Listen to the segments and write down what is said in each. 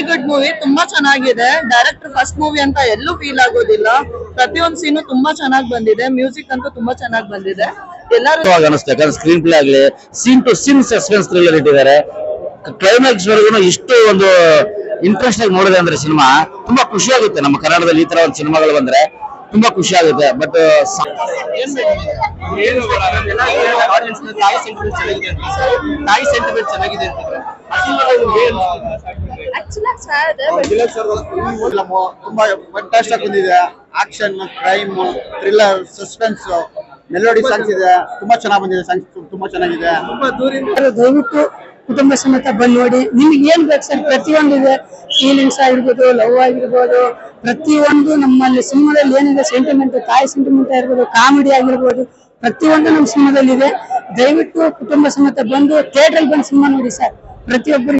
Very good movie ತುಂಬಾ ಚೆನ್ನಾಗಿದೆ. Director first movie ಅಂತ ಎಲ್ಲೂ ಫೀಲ್ ಆಗೋದಿಲ್ಲ. ಪ್ರತಿಯೊಂದು ಸೀನು ತುಂಬಾ ಚೆನ್ನಾಗಿ ಬಂದಿದೆ. ಮ್ಯೂಸಿಕ್ ಅಂತೂ ತುಂಬಾ ಚೆನ್ನಾಗಿ ಬಂದಿದೆ. ಎಲ್ಲರೂ ಅದ್ಭುತವಾಗಿ ಅನಿಸ್ತು ಯಾಕಂದ್ರೆ ಸ್ಕ್ರೀನ್ ಪ್ಲೇ ಆಗಲಿ scene to scene suspense thriller ಇಟ್ಟಿದ್ದಾರೆ. ಕ್ಲೈಮ್ಯಾಕ್ಸ್ ವರೆಗೂ ಇಷ್ಟು ಒಂದು ಇಂಟ್ರೆಸ್ಟ್ ಆಗಿ ನೋಡಿದೆ ಅಂದ್ರೆ ಸಿನಿಮಾ ತುಂಬಾ ಖುಷಿ ಆಗುತ್ತೆ. ನಮ್ಮ ಕನ್ನಡದಲ್ಲಿ ಈ ತರ ಒಂದು ಸಿನಿಮಾಗಳು ಬಂದ್ರೆ ತುಂಬಾ ಖುಷಿ ಆಗುತ್ತೆ. ಬಟ್ ತಾಯಿ ಸೆಂಟಿಮೆಂಟ್ ಚೆನ್ನಾಗಿದೆ ಅಂತ ತಾಯಿ ಸೆಂಟಿಮೆಂಟ್ ಚೆನ್ನಾಗಿದೆ ಅಂತಿದ್ರೆ ಆ ಸಿನಿಮಾದಲ್ಲಿ ನಿಮ್ಗೆ ಏನು ಆಕ್ಚುಲಿ sad ಫಿಲಮ್ ತುಂಬಾ ಫಂಟಾಸ್ಟಿಕ್ ಬಂದಿದೆ action crime thriller suspense melody songs ಇದೆ. ತುಂಬಾ ಚೆನ್ನಾಗಿ ಬಂದಿದೆ ಸಾಂಗ್ಸ್ ತುಂಬಾ ಚೆನ್ನಾಗಿದೆ. ತುಂಬಾ ದೂರಿಂದ ದಯವಿಟ್ಟು ಕುಟುಂಬ ಸಮೇತ ಬಂದ್ ನೋಡಿ. ನಿಮ್ಗೆ ಏನ್ ಬೇಕು ಸರ್? ಪ್ರತಿಯೊಂದು ಇದೆ. ಫೀಲಿಂಗ್ಸ್ ಆಗಿರ್ಬೋದು ಲವ್ ಆಗಿರ್ಬೋದು ಪ್ರತಿಯೊಂದು ನಮ್ಮಲ್ಲಿ ಸಿನಿಮಾದಲ್ಲಿ ಏನಿದೆ ಸೆಂಟಿಮೆಂಟ್ ತಾಯಿ ಸೆಂಟಿಮೆಂಟ್ ಆಗಿರ್ಬೋದು ಕಾಮಿಡಿ ಆಗಿರ್ಬೋದು ಪ್ರತಿಯೊಂದು ನಮ್ಮ ಸಿನಿಮಾದಲ್ಲಿ ಇದೆ ದಯವಿಟ್ಟು ಕುಟುಂಬ ಸಮೇತ ಬಂದು ಥಿಯೇಟರ್ ಬಂದು ಸಿನಿಮಾ ನೋಡಿ ಸರ್. ಪ್ರತಿಯೊಬ್ಬರು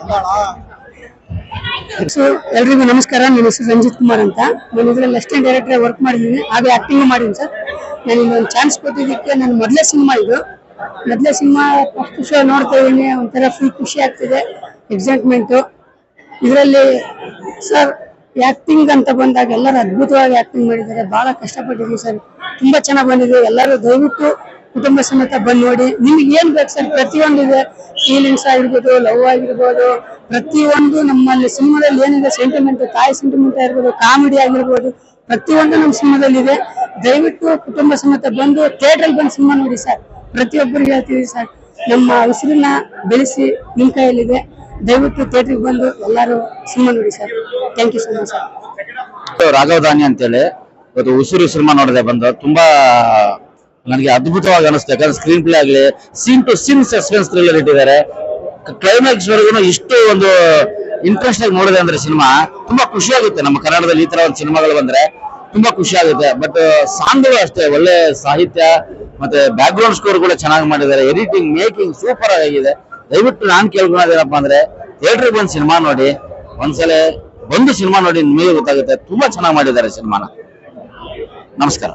வந்தாளா ಸೊ ಎಲ್ರಿಗೂ ನಮಸ್ಕಾರ. ನನ್ನ ಹೆಸರು ರಂಜಿತ್ ಕುಮಾರ್ ಅಂತ. ನಾನು ಇದರಲ್ಲಿ ಅಸಿಸ್ಟೆಂಟ್ ಡೈರೆಕ್ಟರ್ ವರ್ಕ್ ಮಾಡಿದ್ದೀನಿ. ಹಾಗೆ ಆಕ್ಟಿಂಗ್ ಮಾಡಿದ್ದೀನಿ ಸರ್ ನಾನು ಇನ್ನೊಂದು ಚಾನ್ಸ್ ಕೊಟ್ಟಿದ್ದಕ್ಕೆ ನನ್ನ ಮೊದಲೇ ಸಿನಿಮಾ ಇದು. ಮೊದಲೇ ಸಿನಿಮಾ ಫಸ್ಟ್ ಶೋ ನೋಡ್ತಾ ಇದ್ದೀನಿ. ಒಂಥರ ಫುಲ್ ಖುಷಿ ಆಗ್ತಿದೆ. ಎಕ್ಸೈಟ್ಮೆಂಟು ಇದರಲ್ಲಿ ಸರ್ ಆ್ಯಕ್ಟಿಂಗ್ ಅಂತ ಬಂದಾಗ ಎಲ್ಲರೂ ಅದ್ಭುತವಾಗಿ ಆ್ಯಕ್ಟಿಂಗ್ ಮಾಡಿದ್ದಾರೆ. ಬಹಳ ಕಷ್ಟಪಟ್ಟಿದ್ದೀವಿ ಸರ್ ತುಂಬಾ ಚೆನ್ನಾಗಿ ಬಂದಿದೆ. ಎಲ್ಲರೂ ದಯವಿಟ್ಟು ಕುಟುಂಬ ಸಮೇತ ಬಂದು ನೋಡಿ, ನಿಮ್ಗೆ ಏನ್ ಬೇಕು ಸರ್? ಪ್ರತಿಯೊಂದು ಇದೆ. ಫೀಲಿಂಗ್ಸ್ ಆಗಿರ್ಬೋದು ಲವ್ ಆಗಿರ್ಬೋದು, ಪ್ರತಿಯೊಂದು ನಮ್ಮಲ್ಲಿ ಸಿನಿಮಾದಲ್ಲಿ ಏನಿದೆ ಸೆಂಟಿಮೆಂಟ್ ತಾಯಿ ಸೆಂಟಿಮೆಂಟ್ ಆಗಿರ್ಬೋದು ಕಾಮಿಡಿ ಆಗಿರ್ಬೋದು, ಪ್ರತಿಯೊಂದು ನಮ್ಮ ಸಿನಿಮಾದಲ್ಲಿ ಇದೆ. ದಯವಿಟ್ಟು ಕುಟುಂಬ ಸಮೇತ ಬಂದು ಥಿಯೇಟರ್ ಬಂದು ಸಿನಿಮಾ ನೋಡಿ ಸರ್ ಪ್ರತಿಯೊಬ್ಬರಿಗೆ ಹೇಳ್ತೀವಿ ಸರ್ ನಮ್ಮ ಉಸಿರನ್ನ ಬೆಳೆಸಿ ನಿಮ್ಮ ಕೈಯಲ್ಲಿದೆ. ದಯವಿಟ್ಟು ಥಿಯೇಟ್ರಿಗೆ ಬಂದು ಎಲ್ಲರೂ ಸಿನಿಮಾ ನೋಡಿ sir thank you so much sir Raghavadhani ಅಂತ ಅಂತೇಳಿ, ಇವತ್ತು ಉಸಿರು ಸಿನಿಮಾ ನೋಡದೆ ಬಂದು ತುಂಬಾ ನನಗೆ ಅದ್ಭುತವಾಗಿ ಅನಿಸ್ತು. ಯಾಕಂದ್ರೆ ಸ್ಕ್ರೀನ್ ಪ್ಲೇ ಆಗಲಿ scene to scene suspense thriller ಇಟ್ಟಿದ್ದಾರೆ. ಕ್ಲೈಮ್ಯಾಕ್ಸ್ ವರೆಗೂ ಇಷ್ಟು ಒಂದು ಇಂಟ್ರೆಸ್ಟ್ ಆಗಿ ನೋಡಿದೆ ಅಂದ್ರೆ ಸಿನಿಮಾ ತುಂಬಾ ಖುಷಿ ಆಗುತ್ತೆ. ನಮ್ಮ ಕನ್ನಡದಲ್ಲಿ ಈ ತರ ಒಂದು ಸಿನಿಮಾಗಳು ಬಂದ್ರೆ ತುಂಬಾ ಖುಷಿ ಆಗುತ್ತೆ. ಬಟ್ ಸಾಂಗ್ಗಳು ಅಷ್ಟೇ, ಒಳ್ಳೆ ಸಾಹಿತ್ಯ ಮತ್ತೆ ಬ್ಯಾಕ್ ಗ್ರೌಂಡ್ ಸ್ಕೋರ್ ಕೂಡ ಚೆನ್ನಾಗಿ ಮಾಡಿದ್ದಾರೆ. ಎಡಿಟಿಂಗ್ ಮೇಕಿಂಗ್ ಸೂಪರ್ ಆಗಿದೆ. ದಯವಿಟ್ಟು ನಾನು ಕೇಳ್ಕೊಳ್ಳೋದೇನಪ್ಪ ಅಂದ್ರೆ ಥಿಯೇಟರ್ ಬಂದು ಸಿನಿಮಾ ನೋಡಿ, ಒಂದ್ಸಲ ಬಂದು ಸಿನಿಮಾ ನೋಡಿ ನಿಮಗೆ ಗೊತ್ತಾಗುತ್ತೆ. ತುಂಬಾ ಚೆನ್ನಾಗಿ ಮಾಡಿದ್ದಾರೆ ಸಿನಿಮಾನ ನಮಸ್ಕಾರ.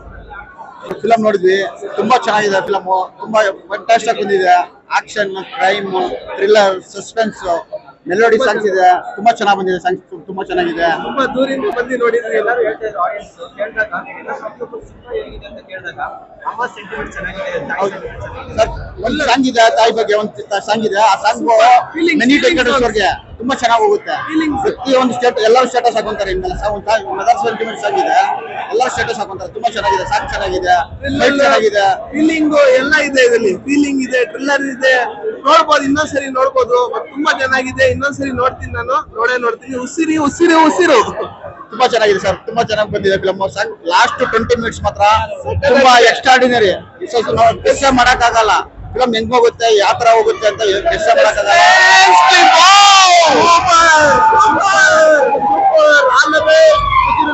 ಫಿಲಮ್ ನೋಡಿದ್ವಿ. ತುಂಬಾ ಚೆನ್ನಾಗಿದೆ ಫಿಲಮ್ ತುಂಬಾ ಫಂಟಾಸ್ಟಿಕ್ ಬಂದಿದೆ. Action crime thriller suspense melody songs ಇದೆ. ತುಂಬಾ ಚೆನ್ನಾಗಿ ಬಂದಿದೆ ಸಾಂಗ್ಸ್ ತುಂಬಾ ಚೆನ್ನಾಗಿದೆ. ತುಂಬಾ ದೂರಿಂದ ಬಂದು ನೋಡಿದ್ರೆ ಎಲ್ಲರೂ ಹೇಳ್ತಾ ಇದ್ರು ಆಡಿಯನ್ಸ್ ಕೇಳಿದಾಗ ಸಿನಿಮಾ ಹೇಗಿದೆ ಅಂತ ಕೇಳಿದಾಗ ಅಮ್ಮ ಸೆಂಟಿಮೆಂಟ್ ಚೆನ್ನಾಗಿದೆ ತಾಯಿ ಸರ್ ಒಂದು ಸಾಂಗ್ ಇದೆ ತಾಯಿ ಬಗ್ಗೆ ಒಂದು ಸಾಂಗ್ ಇದೆ. ಆ ಸಾಂಗ್ ಮೆನಿ feelings ಅವ್ರಿಗೆ. ತುಂಬಾ ಚೆನ್ನಾಗಿ ಹೋಗುತ್ತೆ. ಪ್ರತಿ ಒಂದು ಸ್ಟೇಟ್ ಎಲ್ಲರೂ ಸ್ಟೇಟಸ್ ಹಾಕೊಂತಾರೆ ಇನ್ಮೇಲೆ ಸಾಂಗ್ ಮದರ್ ಸೆಂಟಿಮೆಂಟ್ ಸಾಂಗ್ ಇದೆ. ಎಲ್ಲರೂ ಸ್ಟೇಟಸ್ ಹಾಕೊಂತಾರೆ. ತುಂಬಾ ಚೆನ್ನಾಗಿದೆ ಸಾಂಗ್ ಚೆನ್ನಾಗಿದೆ ಚೆನ್ನಾಗಿದೆ. ಫೀಲಿಂಗ್ ಎಲ್ಲ ಇದೆ ಇದರಲ್ಲಿ. ಫೀಲಿಂಗ್ ಇದೆ ಟ್ರಿಲ್ಲರ್ ಇದೆ. ನೋಡ್ಬೋದು ಇನ್ನೊಂದ್ಸರಿ ನೋಡ್ಬೋದು ತುಂಬಾ ಚೆನ್ನಾಗಿದೆ ಇನ್ನೊಂದ್ಸರಿ ನೋಡ್ತೀನಿ ನಾನು. ನೋಡೇ ನೋಡ್ತೀನಿ. ಉಸಿರಿ ಉಸಿರಿ ಉಸಿರು. ತುಂಬಾ ಚೆನ್ನಾಗಿದೆ ಸರ್. ತುಂಬಾ ಚೆನ್ನಾಗಿ ಬಂದಿದೆ film sir last twenty minutes ಮಾತ್ರ ತುಂಬಾ ಎಕ್ಸ್ಟ್ರಾರ್ಡಿನರಿ ಗೆಸ್ ಮಾಡಕ್ ಆಗಲ್ಲ ಫಿಲಮ್ ಹೆಂಗ್ ಹೋಗುತ್ತೆ ಯಾವ ತರ ಹೋಗುತ್ತೆ ಅಂತ ಗೆಸ್ ಮಾಡಕ್ ಆಗಲ್ಲ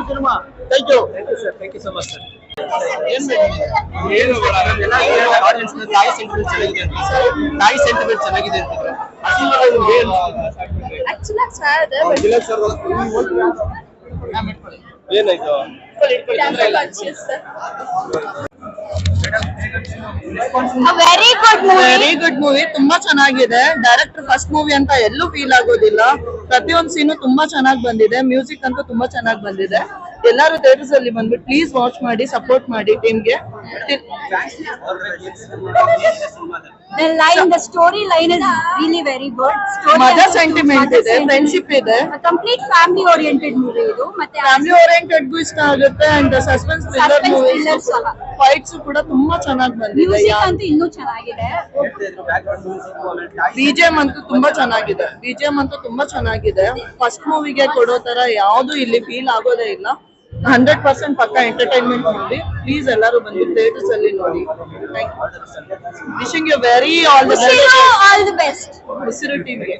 cinema. Thank you thank you so much sir ಏನು ಆಡಿಯನ್ಸ್ ತಾಯಿ ಸೆಂಟಿಮೆಂಟ್ ಚೆನ್ನಾಗಿದೆ very good movie very good movie ತುಂಬಾ ಚೆನ್ನಾಗಿದೆ. ಡೈರೆಕ್ಟರ್ ಫಸ್ಟ್ ಮೂವಿ ಅಂತ ಎಲ್ಲೂ ಫೀಲ್ ಆಗೋದಿಲ್ಲ. ಪ್ರತಿಯೊಂದು ಸೀನು ತುಂಬಾ ಚೆನ್ನಾಗಿ ಬಂದಿದೆ. ಮ್ಯೂಸಿಕ್ ಅಂತೂ ತುಂಬಾ ಚೆನ್ನಾಗಿ ಬಂದಿದೆ. ಎಲ್ಲರೂ ಥಿಯೇಟರ್ಸ್ ಅಲ್ಲಿ ಬಂದ್ಬಿಟ್ಟು ಪ್ಲೀಸ್ ವಾಚ್ ಮಾಡಿ ಸಪೋರ್ಟ್ ಮಾಡಿ ಟೀಮ್ಗೆ The line, the story line is really very good. Story mother sentiment ಇದೆ. ಫ್ರೆಂಡ್ಶಿಪ್ ಇದೆ. A complete family oriented movie ಇದು. ಮತ್ತೆ ಫ್ಯಾಮಿಲಿ ಓರಿಯೆಂಟೆಡ್ಗೂ ಇಷ್ಟ ಆಗುತ್ತೆ and suspense thriller Suspense movies thriller ಸಹ. ಫೈಟ್ಸ್ ಕೂಡ ತುಂಬಾ ಚೆನ್ನಾಗಿ ಬಂದಿದೆ ಮ್ಯೂಸಿಕ್ ಅಂತೂ ಇನ್ನೂ ಚೆನ್ನಾಗಿದೆ. ಬಿಜಿಎಂ ಅಂತೂ ತುಂಬಾ ಚೆನ್ನಾಗಿದೆ. ಬಿಜಿಎಂ ಅಂತೂ ತುಂಬಾ ಚೆನ್ನಾಗಿದೆ. ಫಸ್ಟ್ ಮೂವಿಗೆ ಕೊಡೋ ತರ ಯಾವ್ದು ಇಲ್ಲಿ ಫೀಲ್ ಆಗೋದೇ ಇಲ್ಲ. ಹಂಡ್ರೆಡ್ ಪರ್ಸೆಂಟ್ ಪಕ್ಕ ಎಂಟರ್ಟೈನ್ಮೆಂಟ್ ನೋಡಿ. ಪ್ಲೀಸ್ ಎಲ್ಲರೂ ಬಂದು ಥಿಯೇಟರ್ಸ್ ಅಲ್ಲಿ ನೋಡಿ. Wishing you very all the all the best Usiru TV